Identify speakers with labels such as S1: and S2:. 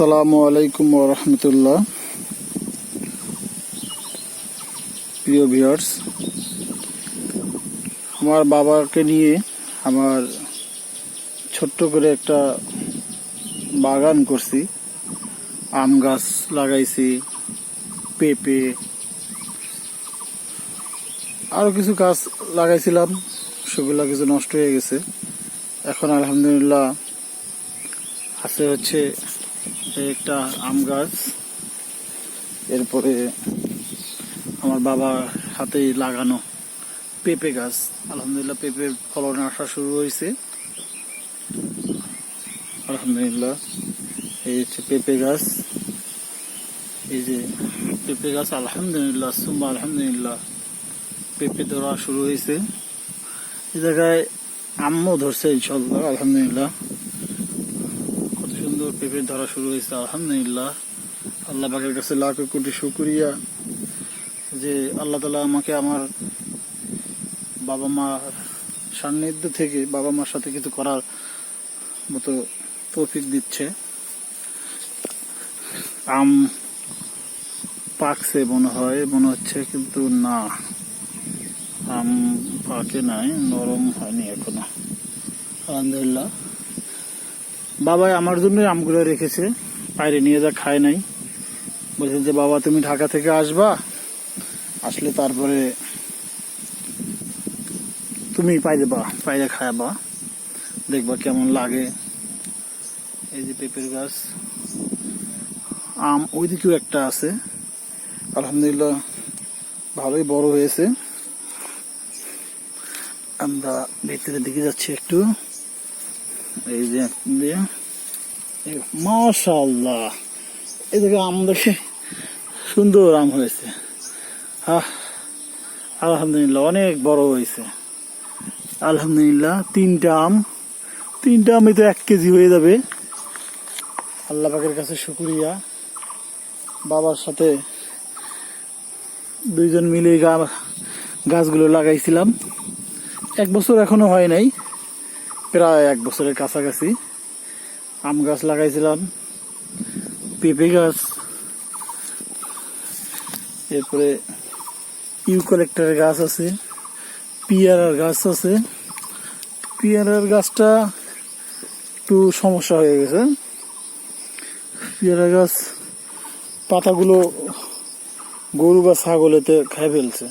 S1: আসসালামু আলাইকুম রহমতুল্লাহ। প্রিয় ভিউয়ার্স, আমার বাবাকে নিয়ে আমার ছোট্ট করে একটা বাগান করছি। আম গাছ লাগাইছি, পেঁপে আরও কিছু গাছ লাগাইছিলাম, সেগুলো কিছু নষ্ট হয়ে গেছে। এখন আলহামদুলিল্লাহ আছে হচ্ছে এই একটা আম গাছ। এরপরে আমার বাবার হাতেই লাগানো পেঁপে গাছ। আলহামদুলিল্লাহ পেঁপের ফলন আসা শুরু হয়েছে। আলহামদুলিল্লাহ, এই হচ্ছে পেঁপে গাছ। এই যে পেঁপে গাছ, আলহামদুলিল্লাহ সুম্বা আলহামদুলিল্লাহ, পেঁপে ধরা শুরু হয়েছে। এই জায়গায় আম্মও ধরছে ইনশাল্লাহ আলহামদুলিল্লাহ। সুন্দর পেঁপে ধরা শুরু হয়েছে, আলহামদুলিল্লাহ। আল্লাহ পাকের কাছে লাখ কোটি শুক্রিয়া যে আল্লাহ তালা আমাকে আমার বাবা মার সান্নিধ্য থেকে, বাবা মার সাথে কিছু করার মতো তৌফিক দিচ্ছে। আম পাকছে মনে হয়, মনে হচ্ছে, কিন্তু না। আম পাকে নাই, নরম হয়নি এখনও। আলহামদুলিল্লাহ। বাবাই আমার জন্যই আমগুলো রেখেছে। বাইরে নিয়ে যা, খায় নাই। বলছে যে, বাবা, তুমি ঢাকা থেকে আসবা, আসলে তারপরে তুমি পাইবা পাইরে খায়াবা দেখবা কেমন লাগে। এই যে পেঁপের গাছ, আম ওইদিকেও একটা আছে। আলহামদুলিল্লাহ, ভালোই বড় হয়েছে। আমরা ভিতরের দিকে যাচ্ছি একটু। এই যে দিয়ে। মাশাল্লাহ এদিকে আম দেখে সুন্দর আম হয়েছে। আহ, আলহামদুলিল্লাহ, অনেক বড় হয়েছে। আলহামদুলিল্লাহ, তিনটা আম। তিনটা আমই তো এক কেজি হয়ে যাবে। আল্লাহ পাকের কাছে শুক্রিয়া। বাবার সাথে দুইজন মিলে গাছগুলো লাগাইছিলাম। এক বছর এখনও হয় নাই। প্রায় এক বছরের কাছাকাছি আম গাছ লাগাইছিলাম, পেঁপে গাছ, এরপরে ইউকালেক্টারের গাছ আছে, পিয়ারার গাছ আছে। পিয়ারার গাছটা একটু সমস্যা হয়ে গেছে। পেয়ারা গাছ পাতাগুলো গরু বা ছাগলেতে খেয়ে ফেলছে।